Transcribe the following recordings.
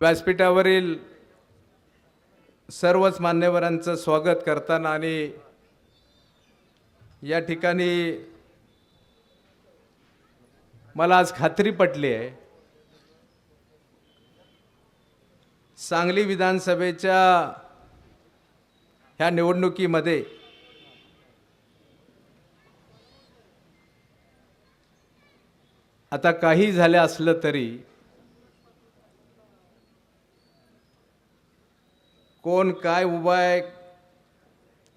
व्यासपीठावरील सर्वच मान्यवरांचं स्वागत करताना आणि या ठिकाणी मला आज खात्री पटली आहे. सांगली विधानसभेच्या ह्या निवडणुकीमध्ये आता काही झालं असलं तरी कोण काय उभा आहे?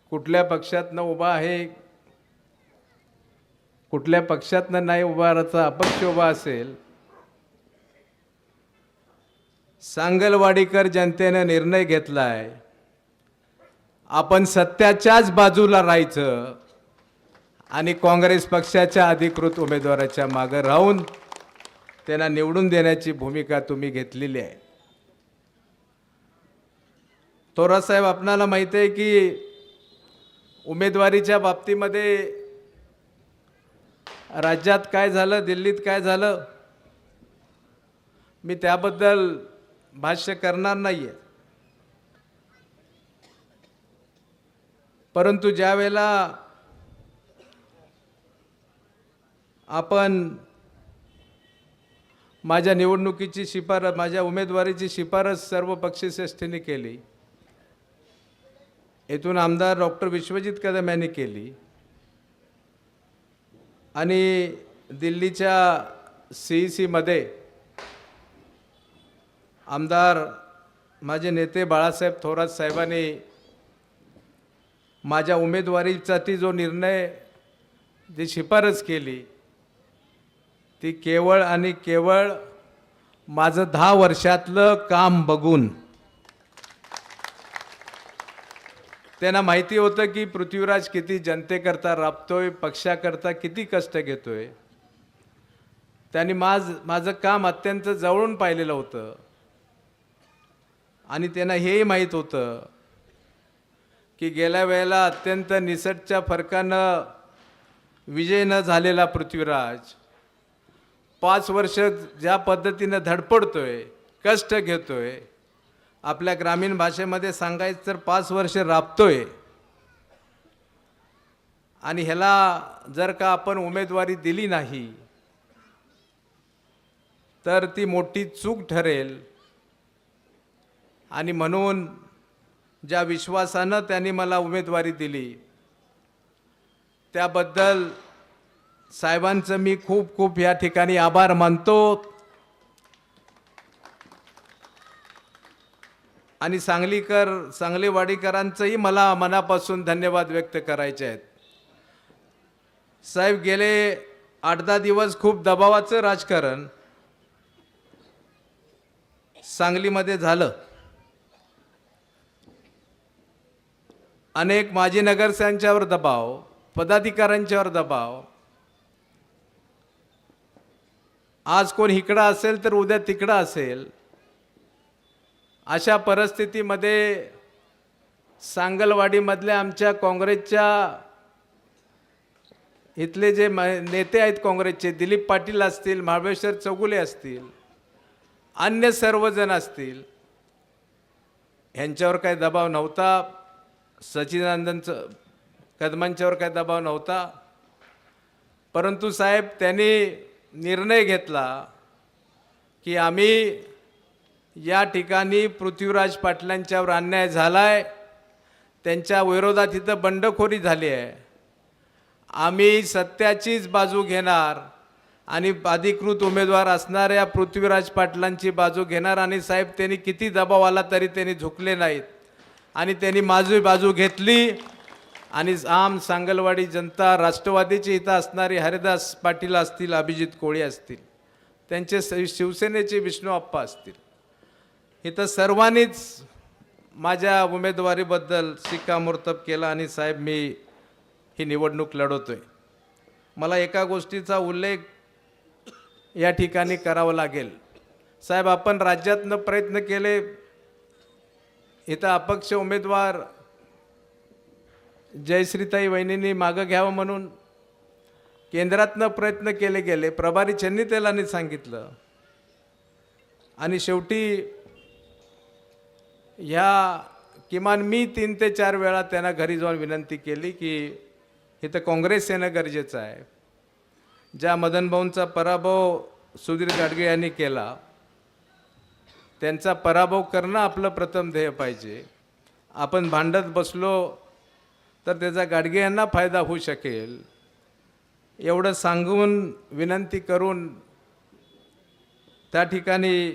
कुठल्या पक्षातनं उभा आहे? कुठल्या पक्षातनं नाही उभा राहायचा अपक्ष उभा असेल? सांगलवाडीकर जनतेनं निर्णय घेतला आहे आपण सत्याच्याच बाजूला राहायचं आणि काँग्रेस पक्षाच्या अधिकृत उमेदवाराच्या मागं राहून त्यांना निवडून देण्याची भूमिका तुम्ही घेतलेली आहे. थोरासाहेब आपणाला माहिती आहे की उमेदवारीच्या बाबतीमध्ये राज्यात काय झालं दिल्लीत काय झालं मी त्याबद्दल भाष्य करणार नाही आहे परंतु ज्या वेळेला आपण माझ्या निवडणुकीची शिफारस माझ्या उमेदवारीची शिफारस सर्व पक्षश्रेष्ठींनी केली येथून आमदार डॉक्टर विश्वजित कदम यांनी केली. आणि दिल्लीच्या सी ई सीमध्ये आमदार माझे नेते बाळासाहेब थोरात साहेबांनी माझ्या उमेदवारीसाठी जो निर्णय जी शिफारस केली ती केवळ आणि केवळ माझं दहा वर्षातलं काम बघून त्यांना माहिती होतं की पृथ्वीराज किती जनतेकरता राबतोय पक्षाकरता किती कष्ट घेतोय. त्यांनी माझ माझं काम अत्यंत जवळून पाहिलेलं होतं. आणि त्यांना हेही माहीत होतं की गेल्या वेळेला अत्यंत निसटच्या फरकानं विजय न झालेला पृथ्वीराज पाच वर्ष ज्या पद्धतीनं धडपडतोय कष्ट घेतोय आपल्या ग्रामीण भाषेमध्ये सांगायचं तर पाच वर्ष राबतोय. आणि ह्याला जर का आपण उमेदवारी दिली नाही तर ती मोठी चूक ठरेल. आणि म्हणून ज्या विश्वासानं त्यांनी मला उमेदवारी दिली त्याबद्दल साहेबांचं मी खूप खूप या ठिकाणी आभार मानतो. आणि सांगलीकर सांगलीवाडीकरांचंही मला मनापासून धन्यवाद व्यक्त करायचे आहेत. साहेब गेले आठ दहा दिवस खूप दबावाचं राजकारण सांगलीमध्ये झालं. अनेक माजी नगरसेवकांच्यावर दबाव पदाधिकाऱ्यांच्यावर दबाव. आज कोण इकडं असेल तर उद्या तिकडं असेल. अशा परिस्थितीमध्ये सांगलवाडीमधल्या आमच्या काँग्रेसच्या इथले जे म नेते आहेत काँग्रेसचे दिलीप पाटील असतील महाबळेश्वर चौगुले असतील अन्य सर्वजण असतील ह्यांच्यावर काही दबाव नव्हता. सच्चिदानंदचं कदमांच्यावर काही दबाव नव्हता. परंतु साहेब त्यांनी निर्णय घेतला की आम्ही या ठिकाणी पृथ्वीराज पाटलांच्यावर अन्याय झालाय. त्यांच्या विरोधात इथं बंडखोरी झाली आहे. आम्ही सत्याचीच बाजू घेणार आणि अधिकृत उमेदवार असणाऱ्या पृथ्वीराज पाटलांची बाजू घेणार आणि साहेब त्यांनी किती दबाव आला तरी त्यांनी झुकले नाहीत. आणि त्यांनी माझी बाजू घेतली आणि आम सांगलवाडी जनता राष्ट्रवादीची इथं असणारी हरिदास पाटील असतील अभिजित कोळी असतील त्यांचे स- शिवसेनेचे विष्णू आप्पा असतील. इथं सर्वांनीच माझ्या उमेदवारीबद्दल शिक्कामोर्तब केला आणि साहेब मी ही निवडणूक लढवतो आहे मला एका गोष्टीचा उल्लेख या ठिकाणी करावा लागेल. साहेब आपण राज्यातनं प्रयत्न केले. इथं अपक्ष उमेदवार जयश्रीताई वहिनींनी मागं घ्यावं म्हणून केंद्रातनं प्रयत्न केले गेले. प्रभारी चन्नीतेलांनी सांगितलं. आणि शेवटी ह्या किमान मी तीन ते चार वेळा त्यांना घरी जाऊन विनंती केली की इथं काँग्रेस येणं गरजेचं आहे. ज्या मदनभाऊंचा पराभव सुधीर गाडगे यांनी केला त्यांचा पराभव करणं आपलं प्रथम ध्येय पाहिजे. आपण भांडत बसलो तर त्याचा गाडगे यांना फायदा होऊ शकेल. एवढं सांगून विनंती करून त्या ठिकाणी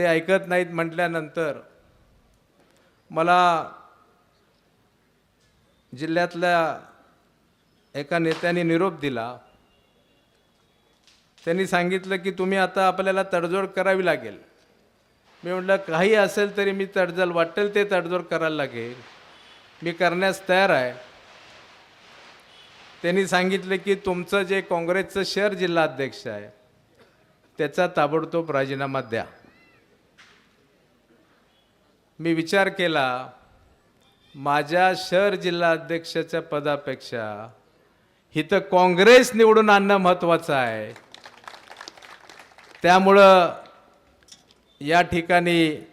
ते ऐकत नाहीत म्हटल्यानंतर मला जिल्ह्यातल्या एका नेत्याने निरोप दिला. त्यांनी सांगितलं की तुम्ही आता आपल्याला तडजोड करावी लागेल. मी म्हटलं काही असेल तरी मी तडजल वाटेल ते तडजोड करायला लागेल. मी करण्यास तयार आहे. त्यांनी सांगितलं की तुमचं जे काँग्रेसचं शहर जिल्हा अध्यक्ष आहे त्याचा ताबडतोब राजीनामा द्या. मी विचार केला माझ्या शहर जिल्हा अध्यक्षाच्या पदापेक्षा इथं काँग्रेस निवडून आणणं महत्त्वाचं आहे. त्यामुळं या ठिकाणी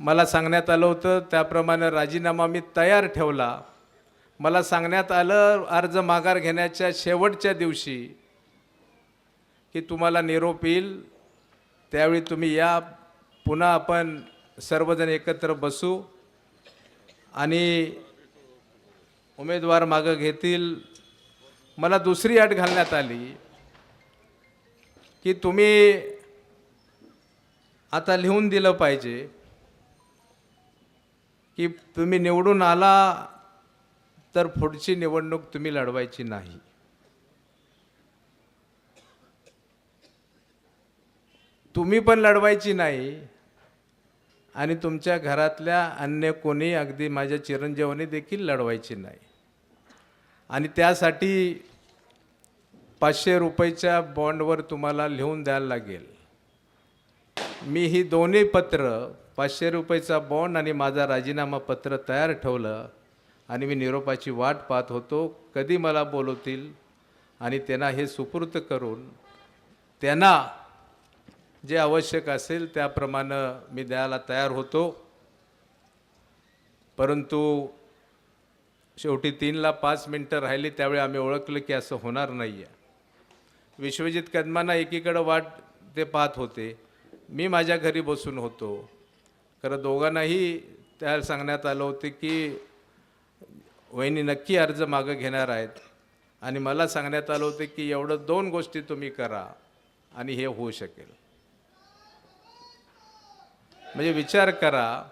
मला सांगण्यात आलं होतं त्याप्रमाणे राजीनामा मी तयार ठेवला. मला सांगण्यात आलं अर्ज माघार घेण्याच्या शेवटच्या दिवशी की तुम्हाला निरोप येईल त्यावेळी तुम्ही या पुन्हा आपण सर्वजण एकत्र बसू आणि उमेदवार मागं घेतील. मला दुसरी अट घालण्यात आली की तुम्ही आता लिहून दिलं पाहिजे की तुम्ही निवडून आला तर पुढची निवडणूक तुम्ही लढवायची नाही. तुम्ही पण लढवायची नाही. आणि तुमच्या घरातल्या अन्य कोणी अगदी माझ्या चिरंजीवनी देखील लढवायची नाही. आणि त्यासाठी पाचशे रुपयाच्या बॉन्डवर तुम्हाला लिहून द्यायला लागेल. मी ही दोन्ही पत्र पाचशे रुपयाचा बॉन्ड आणि माझा राजीनामा पत्र तयार ठेवलं आणि मी निरोपाची वाट पाहत होतो. कधी मला बोलवतील आणि त्यांना हे सुपूर्त करून त्यांना जे आवश्यक असेल त्याप्रमाणे मी द्यायला तयार होतो. परंतु शेवटी तीनला पाच मिनटं राहिली त्यावेळी आम्ही ओळखलं की असं होणार नाही आहे विश्वजित कदमांना एकीकडं वाट ते पाहत होते. मी माझ्या घरी बसून होतो. खरं दोघांनाही त्या सांगण्यात आलं होते की वहिनी नक्की अर्ज मागं घेणार आहेत. आणि मला सांगण्यात आलं होतं की एवढं दोन गोष्टी तुम्ही करा आणि हे होऊ शकेल. म्हणजे विचार करा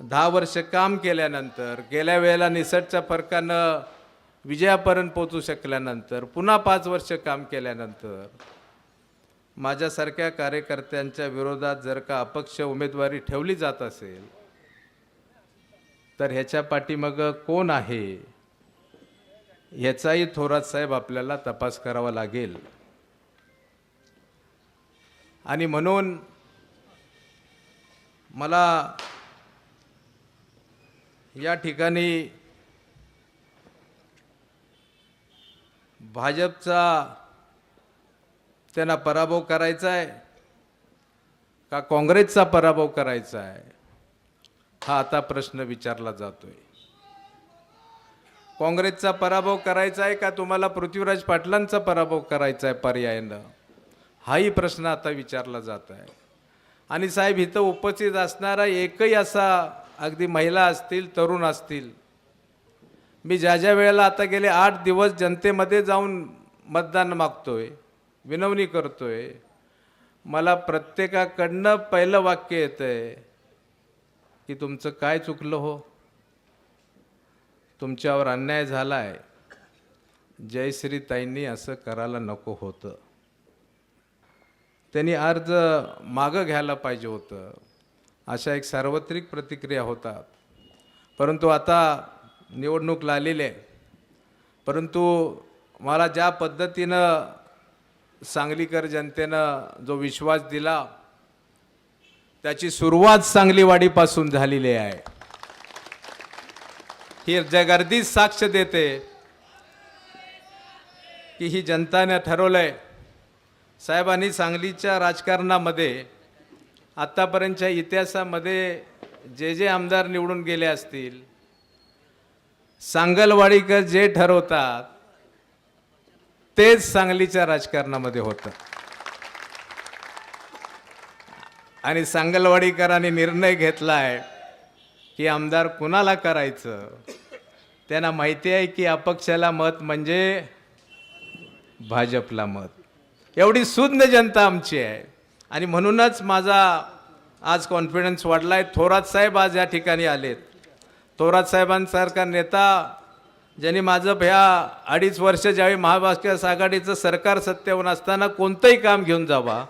दहा वर्ष काम केल्यानंतर गेल्या वेळेला निसटच्या फरकानं विजयापर्यंत पोचू शकल्यानंतर पुन्हा पाच वर्ष काम केल्यानंतर माझ्यासारख्या कार्यकर्त्यांच्या विरोधात जर का अपक्ष उमेदवारी ठेवली जात असेल तर ह्याच्या पाठीमागं कोण आहे? ह्याचाही थोरात साहेब आपल्याला तपास करावा लागेल. आणि म्हणून मला या ठिकाणी भाजपचा त्यांना पराभव करायचा आहे का काँग्रेसचा पराभव करायचा आहे हा आता प्रश्न विचारला जातोय. काँग्रेसचा पराभव करायचा आहे का तुम्हाला पृथ्वीराज पाटलांचा पराभव करायचा आहे पर्यायानं हाही प्रश्न आता विचारला जात आहे. आणि साहेब इथं उपस्थित असणारा एकही असा अगदी महिला असतील तरुण असतील मी ज्या ज्या वेळेला आता गेले आठ दिवस जनतेमध्ये जाऊन मतदान मागतोय विनवणी करतोय मला प्रत्येकाकडनं पहिलं वाक्य येतं आहे की तुमचं काय चुकलं हो? तुमच्यावर अन्याय झाला आहे जयश्रीताईंनी असं करायला नको होतं. त्यांनी अर्ज मागं घ्यायला पाहिजे होतं. अशा एक सार्वत्रिक प्रतिक्रिया होतात परंतु आता निवडणूक लागलेली आहे. परंतु मला ज्या पद्धतीनं सांगलीकर जनतेनं जो विश्वास दिला त्याची सुरुवात सांगलीवाडीपासून झालेली आहे. ही जगर्दीच साक्ष देते की ही जनताने आहे साहेबांनी सांगलीच्या राजकारणामध्ये आत्तापर्यंतच्या इतिहासामध्ये जे जे आमदार निवडून गेले असतील सांगलवाडीकर जे ठरवतात तेच सांगलीच्या राजकारणामध्ये होतं. आणि सांगलवाडीकरांनी निर्णय घेतला आहे की आमदार कुणाला करायचं त्यांना माहिती आहे की अपक्षाला मत म्हणजे भाजपला मत. एवढी सुज्ञ जनता आमची आहे. आणि म्हणूनच माझा आज कॉन्फिडन्स वाढला आहे थोरात साहेब आज या ठिकाणी आलेत. थोरात साहेबांसारखा नेता ज्यांनी माझं ह्या अडीच वर्ष ज्यावेळी महाराष्ट्र आघाडीचं सरकार सत्तेवर असताना कोणतंही काम घेऊन जावा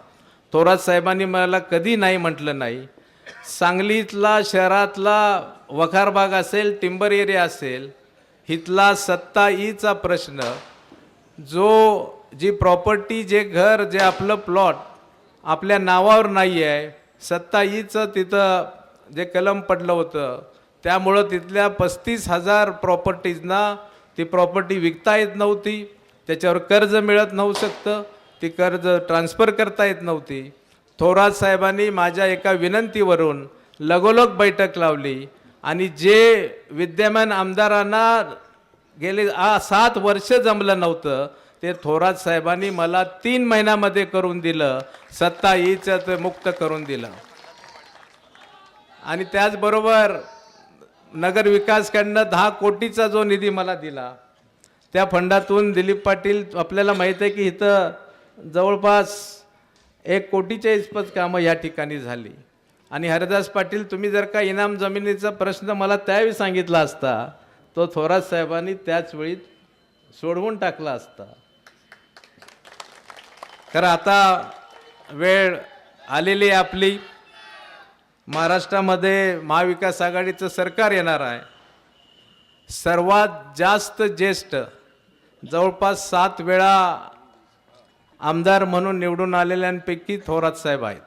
थोरात साहेबांनी मला कधी नाही म्हटलं नाही. सांगलीतला शहरातला वखार भाग असेल टिंबर एरिया असेल इथला सत्ता ईचा प्रश्न जो जी प्रॉपर्टी जे घर जे आपलं प्लॉट आपल्या नावावर नाही आहे सत्ता हीचं तिथं जे कलम पडलं होतं त्यामुळं तिथल्या पस्तीस हजार प्रॉपर्टीजना ती प्रॉपर्टी विकता येत नव्हती त्याच्यावर कर्ज मिळत नव्हू शकतं ती कर्ज ट्रान्स्फर करता येत नव्हती. थोरात साहेबांनी माझ्या एका विनंतीवरून लगोलग बैठक लावली आणि जे विद्यमान आमदारांना गेले आ सात वर्ष जमलं नव्हतं ते थोरात साहेबांनी मला तीन महिन्यामध्ये करून दिलं सत्ता ईचं ते मुक्त करून दिलं. आणि त्याचबरोबर नगर विकासकडनं दहा कोटीचा जो निधी मला दिला त्या फंडातून दिलीप पाटील आपल्याला माहीत आहे की इथं जवळपास एक कोटीच्या इस्पत कामं या ठिकाणी झाली. आणि हरिदास पाटील तुम्ही जर का इनाम जमिनीचा प्रश्न मला त्यावेळी सांगितला असता तो थोरात साहेबांनी त्याच वेळी सोडवून टाकला असता. तर आता वेळ आलेली आहे आपली. महाराष्ट्रामध्ये महाविकास आघाडीचं सरकार येणार आहे. सर्वात जास्त ज्येष्ठ जवळपास सात वेळा आमदार म्हणून निवडून आलेल्यांपैकी थोरात साहेब आहेत.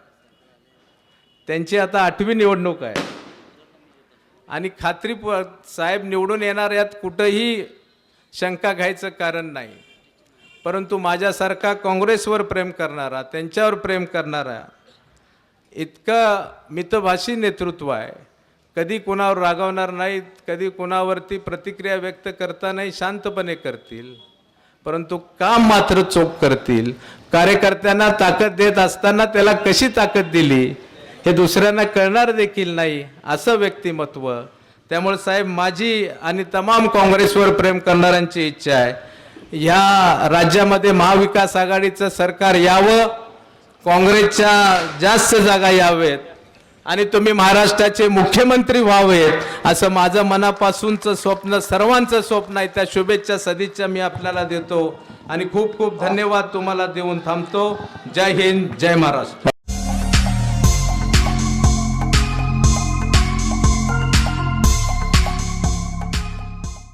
त्यांची आता आठवी निवडणूक आहे. आणि खात्री प- साहेब निवडून येणार यात कुठंही शंका घ्यायचं कारण नाही. परंतु माझ्यासारखा काँग्रेसवर प्रेम करणारा त्यांच्यावर प्रेम करणारा इतकं मितभाषी नेतृत्व आहे. कधी कुणावर रागवणार नाहीत कधी कुणावरती प्रतिक्रिया व्यक्त करता नाही शांतपणे करतील. परंतु काम मात्र चोख करतील. कार्यकर्त्यांना ताकद देत असताना त्याला कशी ताकद दिली हे दुसऱ्यांना कळणार देखील नाही असं व्यक्तिमत्व. त्यामुळे साहेब माझी आणि तमाम काँग्रेसवर प्रेम करणाऱ्यांची इच्छा आहे. ह्या राज्यामध्ये महाविकास आघाडीचं सरकार यावं काँग्रेसच्या जास्त जागा यावेत आणि तुम्ही महाराष्ट्राचे मुख्यमंत्री व्हावेत असं माझं मनापासूनचं स्वप्न सर्वांचं स्वप्न आहे. त्या शुभेच्छा सदिच्छा मी आपल्याला देतो. आणि खूप खूप धन्यवाद तुम्हाला देऊन थांबतो. जय हिंद जय महाराष्ट्र.